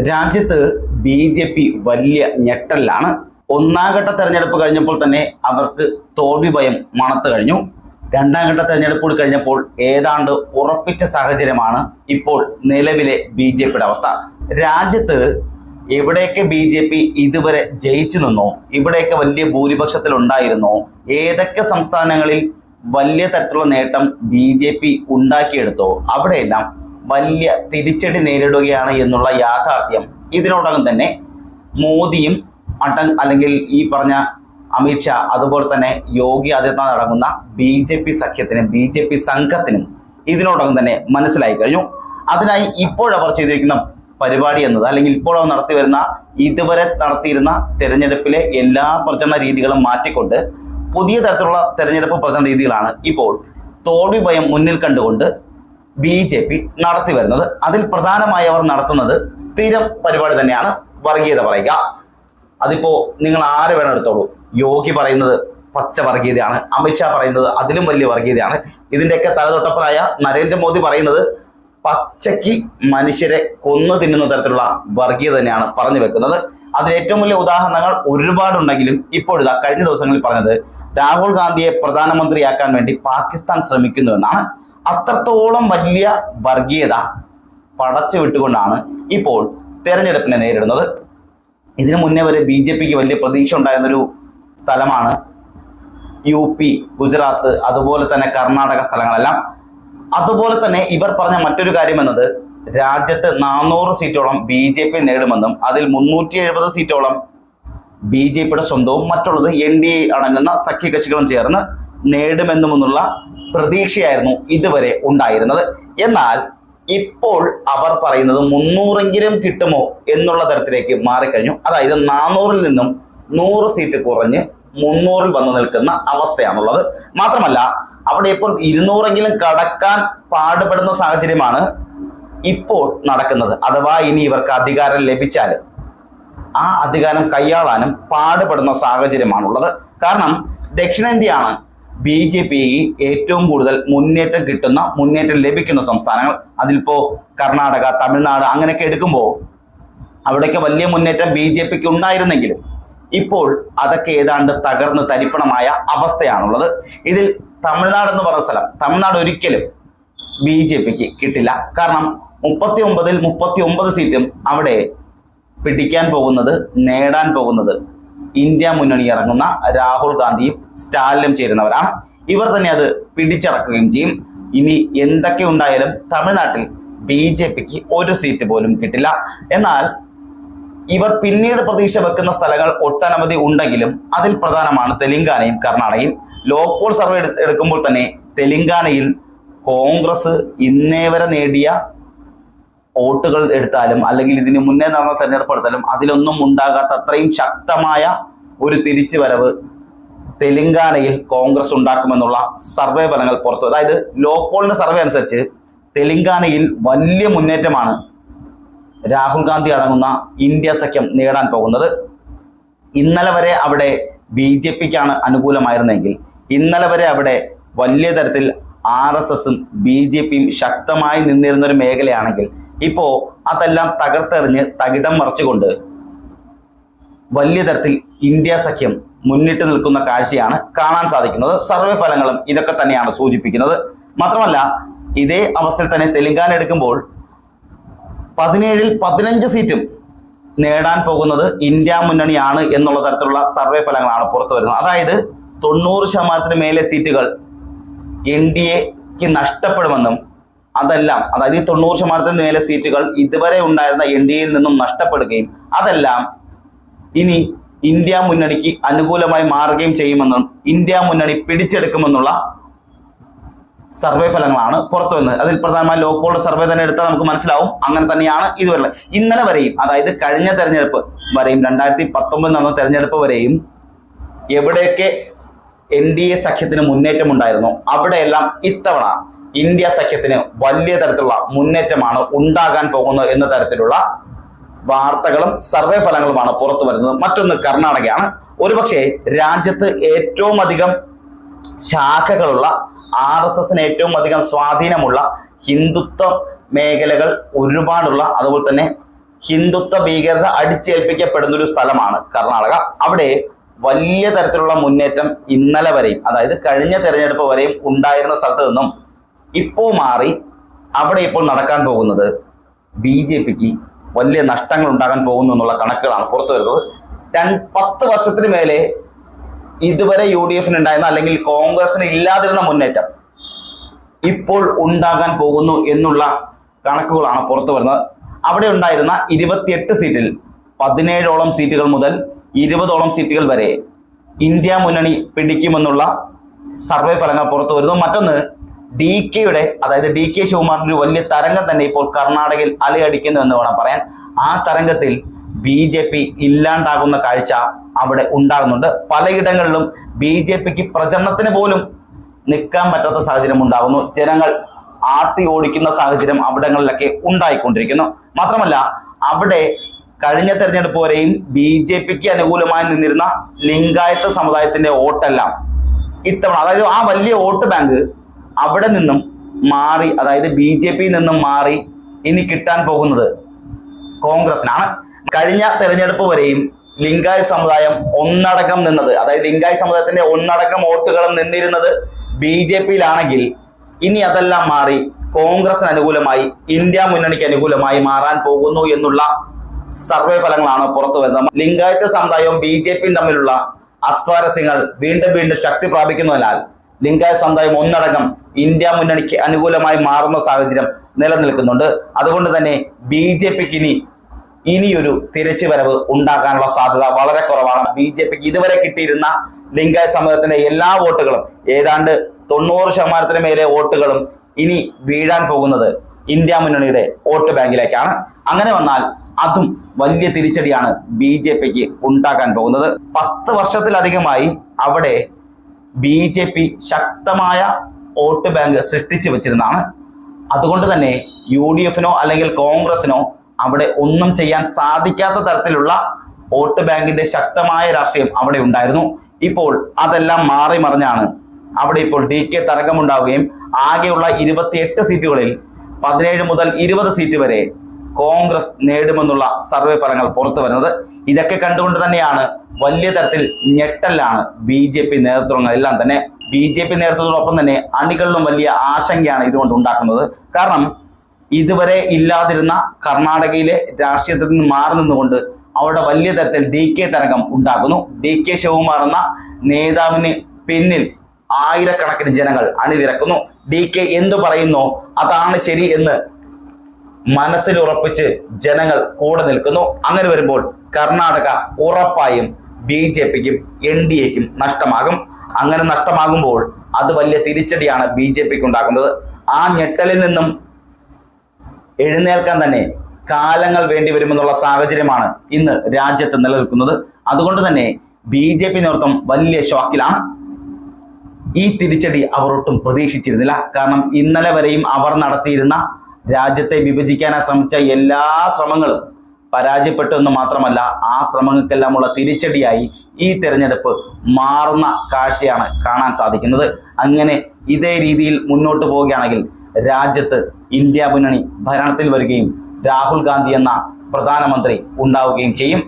രാജ്യത്ത് B J P വലിയ ഞെട്ടലിലാണ്. ഒന്നാം ഘട്ട തെരഞ്ഞെടുപ്പ് കഴിഞ്ഞപ്പോൾ തന്നെ അവർക്ക് തോൽവി ഭയം മണത്ത് കഴിഞ്ഞു. രണ്ടാം ഘട്ട തെരഞ്ഞെടുപ്പ് കൂടി കഴിഞ്ഞപ്പോൾ ഏതാണ്ട് ഉറപ്പിച്ച സാഹചര്യമാണ് ഇപ്പോൾ നിലവിലെ ബി ജെ പിയുടെ അവസ്ഥ. രാജ്യത്ത് എവിടെയൊക്കെ ബി ജെ പി ഇതുവരെ ജയിച്ചു നിന്നോ ഇവിടെയൊക്കെ വലിയ ഭൂരിപക്ഷത്തിൽ ഉണ്ടായിരുന്നോ ഏതൊക്കെ സംസ്ഥാനങ്ങളിൽ വലിയ തരത്തിലുള്ള നേട്ടം ബി ജെ പി ഉണ്ടാക്കിയെടുത്തോ അവിടെയെല്ലാം വലിയ തിരിച്ചടി നേരിടുകയാണ് എന്നുള്ള യാഥാർത്ഥ്യം. ഇതിനോടകം തന്നെ മോദിയും അടൽ അല്ലെങ്കിൽ ഈ പറഞ്ഞ അമിത്ഷാ അതുപോലെ തന്നെ യോഗി ആദിത്യനാഥ് അടങ്ങുന്ന ബി ജെ പി സഖ്യത്തിനും ബി ജെ പി സംഘത്തിനും ഇതിനോടകം തന്നെ മനസ്സിലായി കഴിഞ്ഞു. അതിനായി ഇപ്പോഴവർ ചെയ്തിരിക്കുന്ന പരിപാടി എന്നത് അല്ലെങ്കിൽ ഇപ്പോൾ അവർ നടത്തി വരുന്ന ഇതുവരെ നടത്തിയിരുന്ന തെരഞ്ഞെടുപ്പിലെ എല്ലാ പ്രചരണ രീതികളും മാറ്റിക്കൊണ്ട് പുതിയ തരത്തിലുള്ള തെരഞ്ഞെടുപ്പ് പ്രചരണ രീതികളാണ് ഇപ്പോൾ തോൽവി ഭയം മുന്നിൽ കണ്ടുകൊണ്ട് ബി ജെ പി നടത്തി വരുന്നത്. അതിൽ പ്രധാനമായി അവർ നടത്തുന്നത് സ്ഥിരം പരിപാടി തന്നെയാണ് വർഗീയത പറയുക. അതിപ്പോ നിങ്ങൾ ആര് വേണം എടുത്തോളൂ. യോഗി പറയുന്നത് പച്ച വർഗീയതയാണ്. അമിത്ഷാ പറയുന്നത് അതിലും വലിയ വർഗീയതയാണ്. ഇതിന്റെയൊക്കെ തലതൊട്ടപ്പനായ നരേന്ദ്രമോദി പറയുന്നത് പച്ചയ്ക്ക് മനുഷ്യരെ കൊന്നു തിന്നുന്ന തരത്തിലുള്ള വർഗീയത തന്നെയാണ് പറഞ്ഞു വെക്കുന്നത്. അതിന് ഏറ്റവും വലിയ ഉദാഹരണങ്ങൾ ഒരുപാടുണ്ടെങ്കിലും ഇപ്പോഴിതാ കഴിഞ്ഞ ദിവസങ്ങളിൽ പറഞ്ഞത് രാഹുൽ ഗാന്ധിയെ പ്രധാനമന്ത്രിയാക്കാൻ വേണ്ടി പാകിസ്ഥാൻ ശ്രമിക്കുന്നു എന്നാണ്. അത്രത്തോളം വലിയ വർഗീയത പടച്ചു വിട്ടുകൊണ്ടാണ് ഇപ്പോൾ തെരഞ്ഞെടുപ്പിനെ നേരിടുന്നത്. ഇതിനു മുന്നേ വരെ ബി ജെ പിക്ക് വലിയ പ്രതീക്ഷ ഉണ്ടായിരുന്നൊരു സ്ഥലമാണ് യു പി ഗുജറാത്ത് അതുപോലെ തന്നെ കർണാടക സ്ഥലങ്ങളെല്ലാം. അതുപോലെ തന്നെ ഇവർ പറഞ്ഞ മറ്റൊരു കാര്യം എന്നത് രാജ്യത്ത് നാനൂറ് സീറ്റോളം ബി ജെ പി നേടുമെന്നും അതിൽ മുന്നൂറ്റി എഴുപത് സീറ്റോളം ബി ജെ പിയുടെ സ്വന്തവും മറ്റുള്ളത് എൻ ഡി എ അടങ്ങുന്ന സഖ്യകക്ഷികളും ചേർന്ന് നേടുമെന്നുമെന്നുള്ള പ്രതീക്ഷയായിരുന്നു ഇതുവരെ ഉണ്ടായിരുന്നത്. എന്നാൽ ഇപ്പോൾ അവർ പറയുന്നത് മുന്നൂറെങ്കിലും കിട്ടുമോ എന്നുള്ള തരത്തിലേക്ക് മാറിക്കഴിഞ്ഞു. അതായത് നാനൂറിൽ നിന്നും നൂറ് സീറ്റ് കുറഞ്ഞ് മുന്നൂറിൽ വന്നു നിൽക്കുന്ന അവസ്ഥയാണുള്ളത്. മാത്രമല്ല അവിടെ ഇപ്പോൾ ഇരുന്നൂറെങ്കിലും കടക്കാൻ പാടുപെടുന്ന സാഹചര്യമാണ് ഇപ്പോൾ നടക്കുന്നത്. അഥവാ ഇനി ഇവർക്ക് അധികാരം ലഭിച്ചാൽ ആ അധികാരം കൈയാളാനും പാടുപെടുന്ന സാഹചര്യമാണുള്ളത്. കാരണം ദക്ഷിണേന്ത്യയാണ് ബി ജെ പി ഏറ്റവും കൂടുതൽ മുന്നേറ്റം കിട്ടുന്ന മുന്നേറ്റം ലഭിക്കുന്ന സംസ്ഥാനങ്ങൾ. അതിലിപ്പോ കർണാടക തമിഴ്നാട് അങ്ങനെയൊക്കെ എടുക്കുമ്പോൾ അവിടെയൊക്കെ വലിയ മുന്നേറ്റം ബി ജെ പിക്ക് ഉണ്ടായിരുന്നെങ്കിലും ഇപ്പോൾ അതൊക്കെ ഏതാണ്ട് തകർന്ന് തരിപ്പണമായ അവസ്ഥയാണുള്ളത്. ഇതിൽ തമിഴ്നാട് എന്ന് പറഞ്ഞ സ്ഥലം തമിഴ്നാട് ഒരിക്കലും ബി ജെ പിക്ക് കിട്ടില്ല. കാരണം മുപ്പത്തി ഒമ്പതിൽ മുപ്പത്തി ഒമ്പത് സീറ്റും അവിടെ പിടിക്കാൻ പോകുന്നത് നേടാൻ പോകുന്നത് ഇന്ത്യ മുന്നണി ഇറങ്ങുന്ന രാഹുൽ ഗാന്ധിയും സ്റ്റാലിനും ചേരുന്നവരാണ്. ഇവർ തന്നെ അത് പിടിച്ചടക്കുകയും ചെയ്യും. ഇനി എന്തൊക്കെ ഉണ്ടായാലും തമിഴ്നാട്ടിൽ ബി ജെ പിക്ക് ഒരു സീറ്റ് പോലും കിട്ടില്ല. എന്നാൽ ഇവർ പിന്നീട് പ്രതീക്ഷ വെക്കുന്ന സ്ഥലങ്ങൾ ഒട്ടനവധി ഉണ്ടെങ്കിലും അതിൽ പ്രധാനമാണ് തെലങ്കാനയും കർണാടകയും. ലോക്കൽ സർവേ എടുക്കുമ്പോൾ തന്നെ തെലങ്കാനയിൽ കോൺഗ്രസ് ഇന്നേവരെ നേടിയ വോട്ടുകൾ എടുത്താലും അല്ലെങ്കിൽ ഇതിന് മുന്നേ നടന്ന തെരഞ്ഞെടുപ്പ് എടുത്താലും അതിലൊന്നും ഉണ്ടാകാത്ത അത്രയും ശക്തമായ ഒരു തിരിച്ചുവരവ് തെലങ്കാനയിൽ കോൺഗ്രസ് ഉണ്ടാക്കുമെന്നുള്ള സർവേ ഫലങ്ങൾ പുറത്തു. അതായത് ലോക്കോളിന്റെ സർവേ അനുസരിച്ച് തെലങ്കാനയിൽ വലിയ മുന്നേറ്റമാണ് രാഹുൽ ഗാന്ധി അടങ്ങുന്ന ഇന്ത്യ സഖ്യം നേടാൻ പോകുന്നത്. ഇന്നലെ വരെ അവിടെ ബി ജെ പിക്കാണ് അനുകൂലമായിരുന്നെങ്കിൽ ഇന്നലെ വരെ അവിടെ വലിയ തരത്തിൽ ആർ എസ് എസും ബി ജെ പിയും ശക്തമായി നിന്നിരുന്ന ഒരു മേഖലയാണെങ്കിൽ ഇപ്പോ അതെല്ലാം തകർത്തെറിഞ്ഞ് തകിടം മറിച്ചുകൊണ്ട് വലിയ തരത്തിൽ ഇന്ത്യ സഖ്യം മുന്നിട്ട് നിൽക്കുന്ന കാഴ്ചയാണ് കാണാൻ സാധിക്കുന്നത്. സർവേ ഫലങ്ങളും ഇതൊക്കെ തന്നെയാണ് സൂചിപ്പിക്കുന്നത്. മാത്രമല്ല ഇതേ അവസ്ഥയിൽ തന്നെ തെലങ്കാന എടുക്കുമ്പോൾ പതിനേഴിൽ പതിനഞ്ച് സീറ്റും നേടാൻ പോകുന്നത് ഇന്ത്യ മുന്നണിയാണ് എന്നുള്ള തരത്തിലുള്ള സർവേ ഫലങ്ങളാണ് പുറത്തു വരുന്നത്. അതായത് തൊണ്ണൂറ് ശതമാനത്തിന് മേലെ സീറ്റുകൾ എൻ ഡി എക്ക് നഷ്ടപ്പെടുമെന്നും അതെല്ലാം അതായത് ഈ തൊണ്ണൂറ് ശതമാനത്തിന് മേലെ സീറ്റുകൾ ഇതുവരെ ഉണ്ടായിരുന്ന എൻ ഡി എയിൽ നിന്നും നഷ്ടപ്പെടുകയും അതെല്ലാം ഇനി ഇന്ത്യ മുന്നണിക്ക് അനുകൂലമായി മാറുകയും ചെയ്യുമെന്നും ഇന്ത്യ മുന്നണി പിടിച്ചെടുക്കുമെന്നുള്ള സർവേ ഫലങ്ങളാണ് പുറത്തു വന്നത് അതിൽ പ്രധാനമായി ലോക്കോളുടെ സർവേ തന്നെ എടുത്താൽ നമുക്ക് മനസ്സിലാവും. അങ്ങനെ തന്നെയാണ് ഇതുവരെ ഇന്നലെ വരെയും അതായത് കഴിഞ്ഞ തെരഞ്ഞെടുപ്പ് വരെയും രണ്ടായിരത്തി പത്തൊമ്പത് നടന്ന തെരഞ്ഞെടുപ്പ് വരെയും എവിടെയൊക്കെ എൻ ഡി എ സഖ്യത്തിന് മുന്നേറ്റം ഉണ്ടായിരുന്നു അവിടെയെല്ലാം ഇത്തവണ ഇന്ത്യ സഖ്യത്തിന് വലിയ തരത്തിലുള്ള മുന്നേറ്റമാണ് ഉണ്ടാകാൻ പോകുന്നത് എന്ന തരത്തിലുള്ള വാർത്തകളും സർവേ ഫലങ്ങളുമാണ് പുറത്തു വരുന്നത്. മറ്റൊന്ന് കർണാടകയാണ്. ഒരുപക്ഷെ രാജ്യത്ത് ഏറ്റവും അധികം ശാഖകളുള്ള ആർ എസ് എസിന് ഏറ്റവും അധികം സ്വാധീനമുള്ള ഹിന്ദുത്വ മേഖലകൾ ഒരുപാടുള്ള അതുപോലെ തന്നെ ഹിന്ദുത്വ ഭീകരത അടിച്ചേൽപ്പിക്കപ്പെടുന്ന ഒരു സ്ഥലമാണ് കർണാടക. അവിടെ വലിയ തരത്തിലുള്ള മുന്നേറ്റം ഇന്നലെ വരെയും അതായത് കഴിഞ്ഞ തെരഞ്ഞെടുപ്പ് വരെയും ഉണ്ടായിരുന്ന സ്ഥലത്ത് നിന്നും ഇപ്പോൾ മാറി അവിടെ ഇപ്പോൾ നടക്കാൻ പോകുന്നത് ബി ജെ പിക്ക് വലിയ നഷ്ടങ്ങൾ ഉണ്ടാകാൻ പോകുന്നു എന്നുള്ള കണക്കുകളാണ് പുറത്തു വരുന്നത്. രണ്ട് പത്ത് വർഷത്തിന് മേലെ ഇതുവരെ യു ഡി എഫിന് ഉണ്ടായിരുന്ന അല്ലെങ്കിൽ കോൺഗ്രസിന് ഇല്ലാതിരുന്ന മുന്നേറ്റം ഇപ്പോൾ ഉണ്ടാകാൻ പോകുന്നു എന്നുള്ള കണക്കുകളാണ് പുറത്തു വരുന്നത്. അവിടെ ഉണ്ടായിരുന്ന ഇരുപത്തിയെട്ട് സീറ്റിൽ പതിനേഴോളം സീറ്റുകൾ മുതൽ ഇരുപതോളം സീറ്റുകൾ വരെ ഇന്ത്യ മുന്നണി പിടിക്കുമെന്നുള്ള സർവേ ഫലങ്ങൾ പുറത്തു വരുന്നു. മറ്റൊന്ന് ഡി കെയുടെ അതായത് ഡി കെ ശിവകുമാറിന്റെ വലിയ തരംഗം തന്നെ ഇപ്പോൾ കർണാടകയിൽ അലയടിക്കുന്നു എന്ന് വേണം പറയാൻ. ആ തരംഗത്തിൽ ബി ജെ പി ഇല്ലാണ്ടാകുന്ന കാഴ്ച അവിടെ ഉണ്ടാകുന്നുണ്ട്. പലയിടങ്ങളിലും ബി ജെ പിക്ക് പ്രചരണത്തിന് പോലും നിൽക്കാൻ പറ്റാത്ത സാഹചര്യം ഉണ്ടാകുന്നു. ജനങ്ങൾ ആട്ടി ഓടിക്കുന്ന സാഹചര്യം അവിടങ്ങളിലൊക്കെ ഉണ്ടായിക്കൊണ്ടിരിക്കുന്നു. മാത്രമല്ല അവിടെ കഴിഞ്ഞ തെരഞ്ഞെടുപ്പ് വരെയും ബി ജെ പിക്ക് അനുകൂലമായി നിന്നിരുന്ന ലിംഗായത്ത് സമുദായത്തിന്റെ വോട്ടെല്ലാം ഇത്തവണ അതായത് ആ വലിയ വോട്ട് ബാങ്ക് അവിടെ നിന്നും മാറി അതായത് ബി ജെ പിയിൽ നിന്നും മാറി ഇനി കിട്ടാൻ പോകുന്നത് കോൺഗ്രസിനാണ് കഴിഞ്ഞ തെരഞ്ഞെടുപ്പ് വരെയും ലിംഗായ സമുദായം ഒന്നടക്കം നിന്നത് അതായത് ലിംഗായ സമുദായത്തിന്റെ ഒന്നടക്കം വോട്ടുകളും നിന്നിരുന്നത് ബി ജെ പിയിലാണെങ്കിൽ ഇനി അതെല്ലാം മാറി കോൺഗ്രസിന് അനുകൂലമായി ഇന്ത്യ മുന്നണിക്ക് അനുകൂലമായി മാറാൻ പോകുന്നു എന്നുള്ള സർവേ ഫലങ്ങളാണ് പുറത്തു വരുന്നത്. ലിംഗായത്ത് സമുദായവും ബി ജെ പിയും തമ്മിലുള്ള അസ്വാരസ്യങ്ങൾ വീണ്ടും വീണ്ടും ശക്തി പ്രാപിക്കുന്നതിനാൽ ലിംഗായ സമുദായം ഒന്നടങ്കം ഇന്ത്യ മുന്നണിക്ക് അനുകൂലമായി മാറുന്ന സാഹചര്യം നിലനിൽക്കുന്നുണ്ട്. അതുകൊണ്ട് തന്നെ ബി ജെ പിക്ക് ഇനി ഇനിയൊരു തിരച്ചു വരവ് ഉണ്ടാക്കാനുള്ള സാധ്യത വളരെ കുറവാണ്. ബി ജെ പിക്ക് ഇതുവരെ കിട്ടിയിരുന്ന ലിംഗായ സമുദായത്തിന്റെ എല്ലാ വോട്ടുകളും ഏതാണ്ട് തൊണ്ണൂറ് ശതമാനത്തിന് മേലെ വോട്ടുകളും ഇനി വീഴാൻ പോകുന്നത് ഇന്ത്യ മുന്നണിയുടെ വോട്ട് ബാങ്കിലേക്കാണ്. അങ്ങനെ വന്നാൽ അതും വലിയ തിരിച്ചടിയാണ് ബി ജെ പിക്ക് ഉണ്ടാക്കാൻ പോകുന്നത്. പത്ത് വർഷത്തിലധികമായി അവിടെ ബി ജെ പി ശക്തമായ വോട്ട് ബാങ്ക് സൃഷ്ടിച്ചു വെച്ചിരുന്നതാണ്. അതുകൊണ്ട് തന്നെ യു ഡി എഫിനോ അല്ലെങ്കിൽ കോൺഗ്രസിനോ അവിടെ ഒന്നും ചെയ്യാൻ സാധിക്കാത്ത തരത്തിലുള്ള വോട്ട് ബാങ്കിന്റെ ശക്തമായ രാഷ്ട്രീയം അവിടെ ഉണ്ടായിരുന്നു. ഇപ്പോൾ അതെല്ലാം മാറി മറിഞ്ഞാണ്. അവിടെ ഇപ്പോൾ ഡി കെ തരംഗമുണ്ടാവുകയും ആകെയുള്ള ഇരുപത്തിയെട്ട് സീറ്റുകളിൽ പതിനേഴ് മുതൽ ഇരുപത് സീറ്റ് വരെ കോൺഗ്രസ് നേടുമെന്നുള്ള സർവേ ഫലങ്ങൾ പുറത്തു വരുന്നത്. ഇതൊക്കെ കണ്ടുകൊണ്ട് തന്നെയാണ് വലിയ തരത്തിൽ ഞെട്ടലാണ് ബി ജെ പി നേതൃത്വങ്ങളെല്ലാം തന്നെ ബി ജെ പി നേതൃത്വത്തോടൊപ്പം തന്നെ അണികളിലും വലിയ ആശങ്കയാണ് ഇതുകൊണ്ട് ഉണ്ടാക്കുന്നത്. കാരണം ഇതുവരെ ഇല്ലാതിരുന്ന കർണാടകയിലെ രാഷ്ട്രീയത്തിൽ നിന്ന് മാറി നിന്നുകൊണ്ട് അവിടെ വലിയ തരത്തിൽ ഡി കെ തരംഗം ഉണ്ടാക്കുന്നു ഡി കെ ശിവകുമാർ എന്ന നേതാവിന് പിന്നിൽ ആയിരക്കണക്കിന് ജനങ്ങൾ അണിനിരക്കുന്നു. ഡി കെ എന്തു പറയുന്നു അതാണ് ശരി എന്ന് മനസ്സിൽ ഉറപ്പിച്ച് ജനങ്ങൾ കൂടെ നിൽക്കുന്നു. അങ്ങനെ വരുമ്പോൾ കർണാടക ഉറപ്പായും ബി ജെ പിക്കും എൻ ഡി എക്കും നഷ്ടമാകും. അങ്ങനെ നഷ്ടമാകുമ്പോൾ അത് വലിയ തിരിച്ചടിയാണ് ബി ജെ പിക്ക് ഉണ്ടാക്കുന്നത് ആ ഞെട്ടലിൽ നിന്നും എഴുന്നേൽക്കാൻ തന്നെ കാലങ്ങൾ വേണ്ടി വരുമെന്നുള്ള സാഹചര്യമാണ് ഇന്ന് രാജ്യത്ത് നിലനിൽക്കുന്നത്. അതുകൊണ്ട് തന്നെ ബി ജെ പി നേതൃത്വം വലിയ ഷോക്കിലാണ്. ഈ തിരിച്ചടി അവർ ഒട്ടും പ്രതീക്ഷിച്ചിരുന്നില്ല. കാരണം ഇന്നലെ വരെയും അവർ നടത്തിയിരുന്ന രാജ്യത്തെ വിഭജിക്കാനായി ശ്രമിച്ച എല്ലാ ശ്രമങ്ങളും പരാജയപ്പെട്ടു എന്ന് മാത്രമല്ല ആ ശ്രമങ്ങൾക്കെല്ലാമുള്ള തിരിച്ചടിയായി ഈ തെരഞ്ഞെടുപ്പ് മാറുന്ന കാഴ്ചയാണ് കാണാൻ സാധിക്കുന്നത്. അങ്ങനെ ഇതേ രീതിയിൽ മുന്നോട്ട് പോവുകയാണെങ്കിൽ രാജ്യത്ത് ഇന്ത്യ മുന്നണി ഭരണത്തിൽ വരികയും രാഹുൽ ഗാന്ധി എന്ന പ്രധാനമന്ത്രി ഉണ്ടാവുകയും ചെയ്യും.